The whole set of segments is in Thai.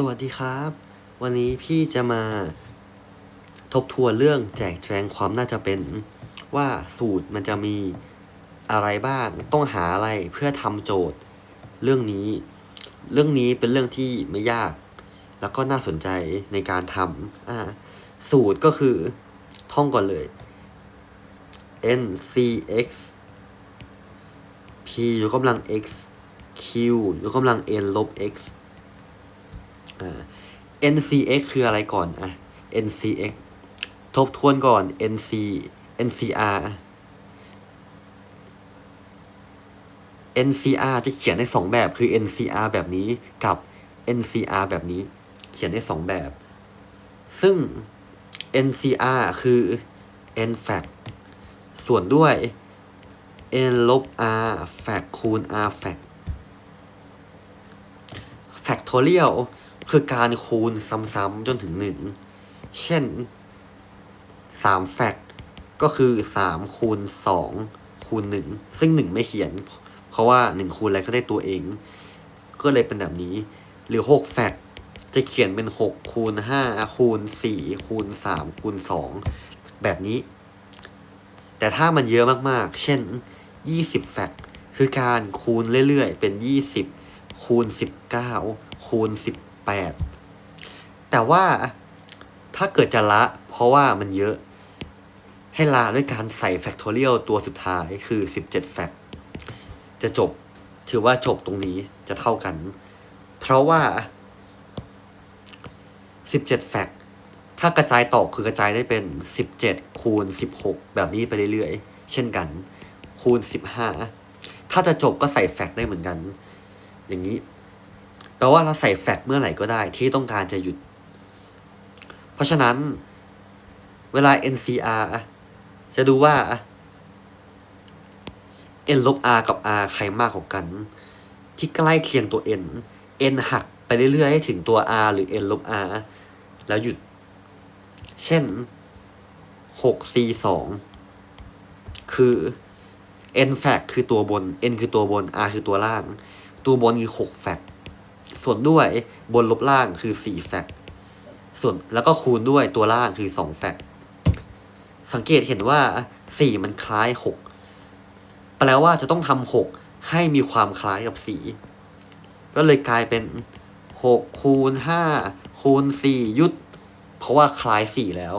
สวัสดีครับ วันนี้พี่จะมาทบทวนเรื่องแจกแจงความน่าจะเป็นว่าสูตรมันจะมีอะไรบ้าง ต้องหาอะไรเพื่อทำโจทย์ เรื่องนี้ เรื่องนี้เป็นเรื่องที่ไม่ยาก แล้วก็น่าสนใจในการทำอ่าสูตรก็คือท่องก่อนเลย ncx p ยกกำลัง x q ยกกำลัง n ลบ x อ่า ncx คืออะไรก่อนอะ ncx ทบทวนก่อน nc ncr ncr จะเขียนได้สองแบบคือ ncr แบบนี้กับ ncr แบบนี้ เขียนได้สองแบบ ซึ่ง ncr คือ n f a c ส่วนด้วย n ลบ r f a c คูณ r f a c factorial คือการคูณซ้ำๆจนถึงหนึ่ง เช่นสามแฟกก็คือสามคูณสองคูณหนึ่งซึ่งหนึ่งไม่เขียน เพราะว่าหนึ่งคูณอะไรก็ได้ตัวเอง ก็เลยเป็นแบบนี้ หรือหกแฟกจะเขียนเป็นหกคูณห้าคูณสี่คูณสามคูณสองแบบนี้ แต่ถ้ามันเยอะมากๆ เช่นยี่สิบแฟกคือการคูณเรื่อยๆ เป็นยี่สิบคูณสิบเก้าคูณสิบ แปดแต่ว่าถ้าเกิดจะละ เพราะว่ามันเยอะ ให้ลาด้วยการใส่แฟกทอเรียลตัวสุดท้ายคือสิบเจ็ดแฟกจะจบถือว่าจบตรงนี้จะเท่ากัน เพราะว่าสิบเจ็ดแฟกถ้ากระจายต่อคือกระจายได้เป็นสิบเจ็ดคูณสิบหกแบบนี้ไปเรื่อยๆ เช่นกัน คูณสิบห้าถ้าจะจบก็ใส่แฟกได้เหมือนกัน อย่างนี้ แปลว่าเราใส่แฟกเมื่อไหร่ก็ได้ที่ต้องการจะหยุด เพราะฉะนั้น เวลา NCR จะดูว่า n ลบ r กับ r ใครมากกว่ากัน ที่ใกล้เคียงตัว n n หักไปเรื่อยๆ ให้ถึงตัว r หรือ n ลบ r แล้วหยุด เช่น 6 c 2 คือ n แฟกคือตัวบน n คือตัวบน r คือตัวล่าง ตัวบนคือ 6 แฟก ส่วนด้วยบนลบล่างคือ4แฟกส่วนแล้วก็คูณด้วยตัวล่างคือ2แฟกสังเกตเห็นว่า 4 มันคล้าย 6 แปลว่าจะต้องทำ6ให้มีความคล้ายกับ 4 ก็เลยกลายเป็น 6 คูณ 5 คูณ 4 ยุด เพราะว่าคล้าย 4 แล้ว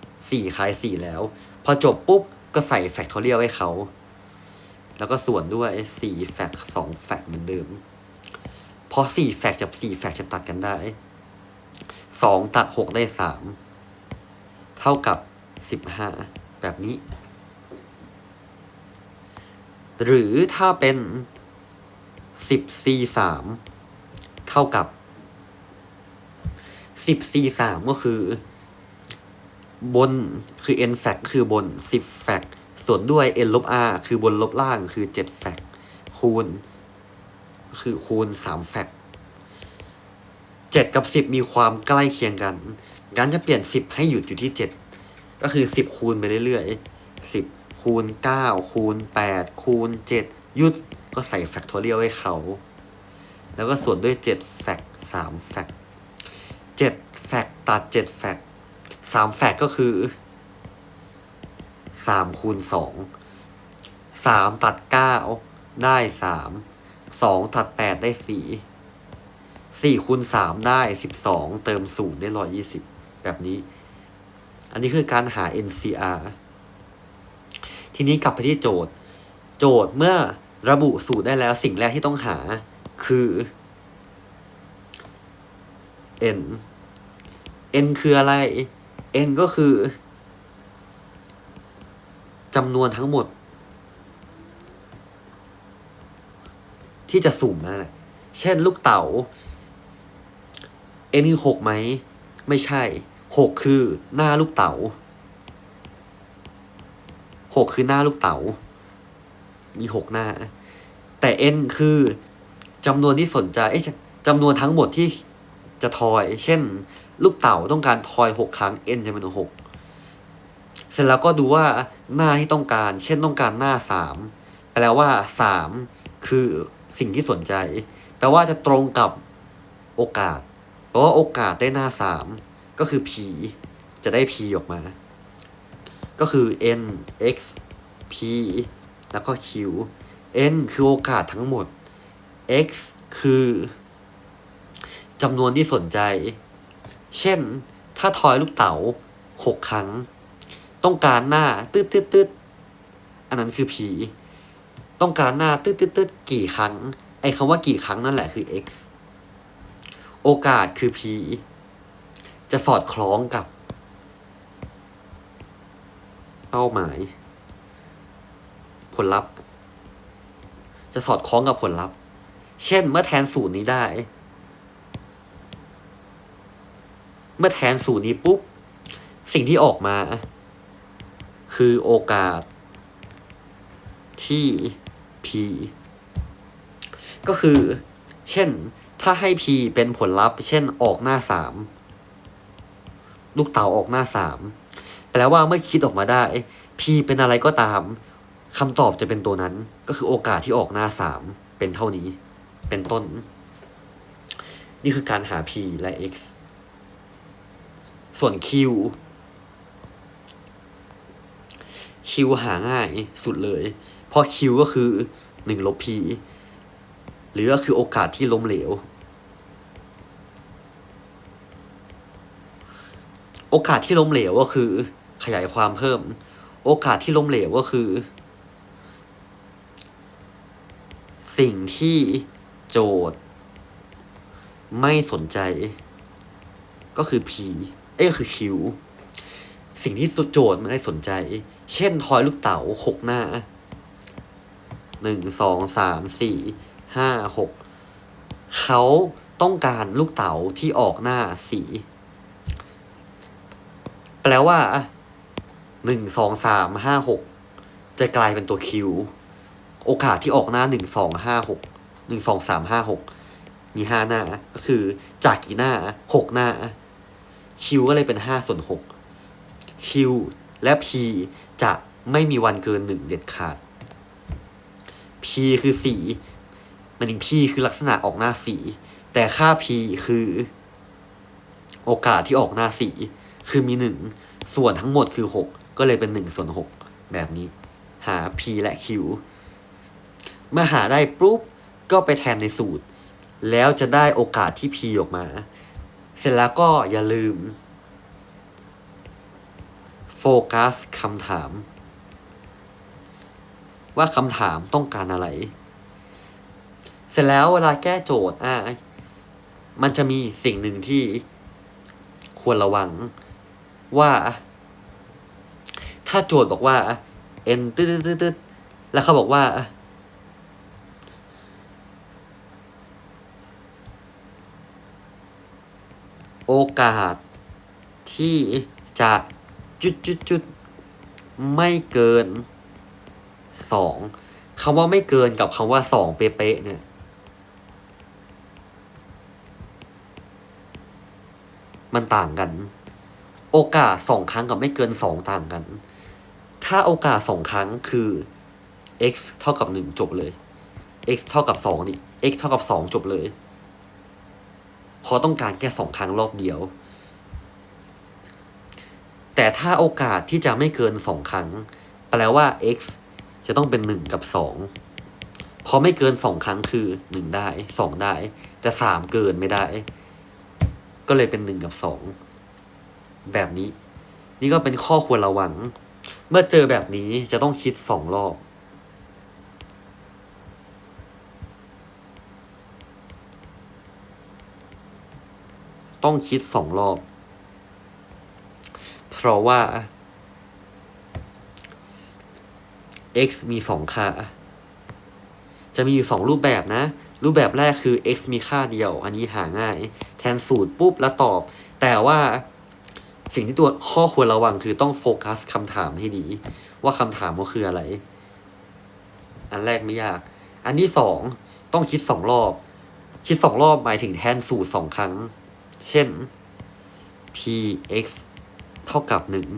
4 คล้าย 4 แล้ว พอจบปุ๊บก็ใส่แฟกทอเรียลให้เขา แล้วก็ส่วนด้วย 4 แฟก2แฟกเหมือนเดิม เพราะ4แฟกกับ4แฟกจะตัดกันได้2ตัด6ได้3เท่ากับ15แบบนี้ หรือถ้าเป็น10 c 3เท่ากับ10 c 3ก็คือบนคือ n แฟกคือบน 10แฟกส่วนด้วย n ลบ r คือบนลบล่างคือ7แฟกคูณ คือคูณ3แฟก7กับ10มีความใกล้เคียงกันงั้นจะเปลี่ยน10ให้หยุดอยู่ที่7ก็คือ10คูณไปเรื่อยๆ10คูณ9คูณ8คูณ7หยุดก็ใส่แฟกทอเรียลให้เขา แล้วก็ส่วนด้วย7แฟก3แฟก7แฟกตัด7แฟก3แฟกก็คือ3คูณ2 3ตัด9ได้ 3 2ตัด8ได้4 4คูณ3ได้12เติม0ได้120แบบนี้ อันนี้คือการหา NCR ทีนี้กลับไปที่โจทย์ โจทย์เมื่อระบุสูตรได้แล้วสิ่งแรกที่ต้องหาคือ n n คืออะไร n ก็คือจำนวนทั้งหมด ที่จะสุ่มนั่นแหละเช่นลูกเต๋า n คือหกไหม ไม่ใช่หกคือหน้าลูกเต๋าหกคือหน้าลูกเต๋ามีหกหน้า แต่ n คือจำนวนที่สนใจเอ้จำนวนทั้งหมดที่จะทอย เช่น ลูกเต๋าต้องการทอยหกครั้ง n จะเป็นหกเสร็จแล้วก็ดูว่าหน้าที่ต้องการ เช่นต้องการหน้าสามแปลว่าสามคือ สิ่งที่สนใจ แปลว่าจะตรงกับโอกาส เพราะว่าโอกาสได้หน้าสามก็คือ p จะได้ p ออกมา ก็คือ n x p แล้วก็ q n คือโอกาสทั้งหมด x คือจำนวนที่สนใจ เช่น ถ้าทอยลูกเต๋าหกครั้ง ต้องการหน้าตืดตืดตืดอันนั้นคือ p ต้องการหน้าตืดตืดตืดกี่ครั้ง ไอ้คำว่ากี่ครั้งนั่นแหละคือ x โอกาสคือ p จะสอดคล้องกับ เป้าหมาย ผลลัพธ์ จะสอดคล้องกับผลลัพธ์ เช่น เมื่อแทนสูตรนี้ได้ เมื่อแทนสูตรนี้ปุ๊บ สิ่งที่ออกมา คือโอกาสที่ p ก็คือ เช่น ถ้าให้ p เป็นผลลัพธ์ เช่นออกหน้าสามลูกเต๋าออกหน้าสามแปลว่าเมื่อคิดออกมาได้ p เป็นอะไรก็ตามคำตอบจะเป็นตัวนั้น ก็คือโอกาสที่ออกหน้าสามเป็นเท่านี้ เป็นต้น นี่คือการหา p และ x ส่วน q q หาง่ายสุดเลย เพราะ q ก็คือหนึ่งลบ p หรือก็คือโอกาสที่ล้มเหลว โอกาสที่ล้มเหลวก็คือ ขยายความเพิ่ม โอกาสที่ล้มเหลวก็คือ สิ่งที่โจทย์ ไม่สนใจ ก็คือ p เอ้ก็คือ q สิ่งที่โจทย์ไม่ได้สนใจ เช่นทอยลูกเต๋าหกหน้า หนึ่งสองสามสี่ห้าหกเขาต้องการลูกเต๋าที่ออกหน้าสี แปลว่าหนึ่งสองสามห้าหกจะกลายเป็นตัวคิว โอกาสที่ออกหน้าหนึ่งสองห้าหกหนึ่งสองสามห้าหกมีห้าหน้า ก็คือจากกี่หน้าหกหน้า คิวก็เลยเป็นห้าส่วนหก Q และ P จะไม่มีวันเกินหนึ่งเด็ดขาด P คือสี มันถึง P คือลักษณะออกหน้าสี แต่ค่า P คือ โอกาสที่ออกหน้าสี คือมีหนึ่งส่วนทั้งหมดคือหกก็เลยเป็นหนึ่งส่วนหกแบบนี้ หา P และ Q เมื่อหาได้ปุ๊บก็ไปแทนในสูตร แล้วจะได้โอกาสที่ P ออกมา เสร็จแล้วก็อย่าลืม โฟกัสคำถาม ว่าคำถามต้องการอะไร เสร็จแล้วเวลาแก้โจทย์อะมันจะมีสิ่งหนึ่งที่ควรระวังว่า ถ้าโจทย์บอกว่า n ตึ๊ดตึ๊ดตึ๊ดแล้วเขาบอกว่า โอกาสที่จะจุดจุดจุดไม่เกิน สองคำว่าไม่เกินกับคำว่าสองเป๊ะๆเนี่ยมันต่างกัน โอกาสสองครั้งกับไม่เกินสองต่างกัน ถ้าโอกาสสองครั้งคือ x เท่ากับหนึ่งจบเลย x เท่ากับสองนี่ x เท่ากับสองจบเลยเพราะต้องการแค่สองครั้งรอบเดียว แต่ถ้าโอกาสที่จะไม่เกินสองครั้ง แปลว่า x จะต้องเป็นหนึ่งกับสองพอไม่เกินสองครั้งคือหนึ่งได้สองได้ แต่สามเกินไม่ได้ ก็เลยเป็นหนึ่งกับสองแบบนี้ นี่ก็เป็นข้อควรระวัง เมื่อเจอแบบนี้จะต้องคิดสองรอบ ต้องคิดสองรอบ เพราะว่า x มีสองค่า จะมีอยู่สองรูปแบบนะ รูปแบบแรกคือ x มีค่าเดียว อันนี้หาง่าย แทนสูตรปุ๊บแล้วตอบ แต่ว่าสิ่งที่ตัวข้อควรระวังคือต้องโฟกัสคำถามให้ดี ว่าคำถามก็คืออะไร อันแรกไม่ยาก อันที่สองต้องคิดสองรอบ คิดสองรอบหมายถึงแทนสูตรสองครั้ง เช่น px เท่ากับหนึ่ง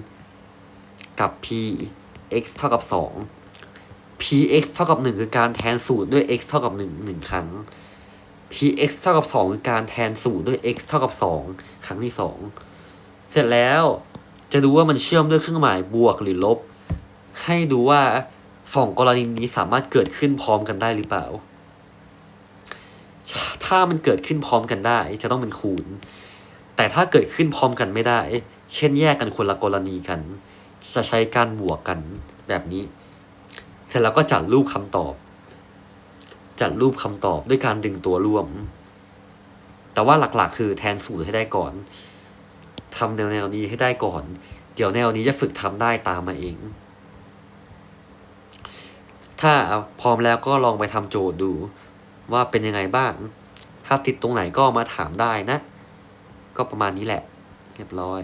กับ px เท่ากับสอง px เท่ากับหนึ่งคือการแทนสูตรด้วย x เท่ากับหนึ่งหนึ่งครั้ง px เท่ากับสองคือการแทนสูตรด้วย x เท่ากับสองครั้งที่สองเสร็จแล้วจะดูว่ามันเชื่อมด้วยเครื่องหมายบวกหรือลบ ให้ดูว่าสองกรณีนี้สามารถเกิดขึ้นพร้อมกันได้หรือเปล่า ถ้ามันเกิดขึ้นพร้อมกันได้ จะต้องเป็นคูณ แต่ถ้าเกิดขึ้นพร้อมกันไม่ได้ เช่นแยกกันคนละกรณีกัน จะใช้การบวกกันแบบนี้ เสร็จแล้วก็จัดรูปคำตอบ จัดรูปคำตอบด้วยการดึงตัวร่วม แต่ว่าหลักๆ คือแทนสูตรให้ได้ก่อนทำแนวแนวๆนี้ให้ได้ก่อน เดี๋ยวแนวนี้จะฝึกทำได้ตามมาเอง ถ้าพร้อมแล้วก็ลองไปทำโจทย์ดู ว่าเป็นยังไงบ้าง ถ้าติดตรงไหนก็มาถามได้นะ ก็ประมาณนี้แหละ เรียบร้อย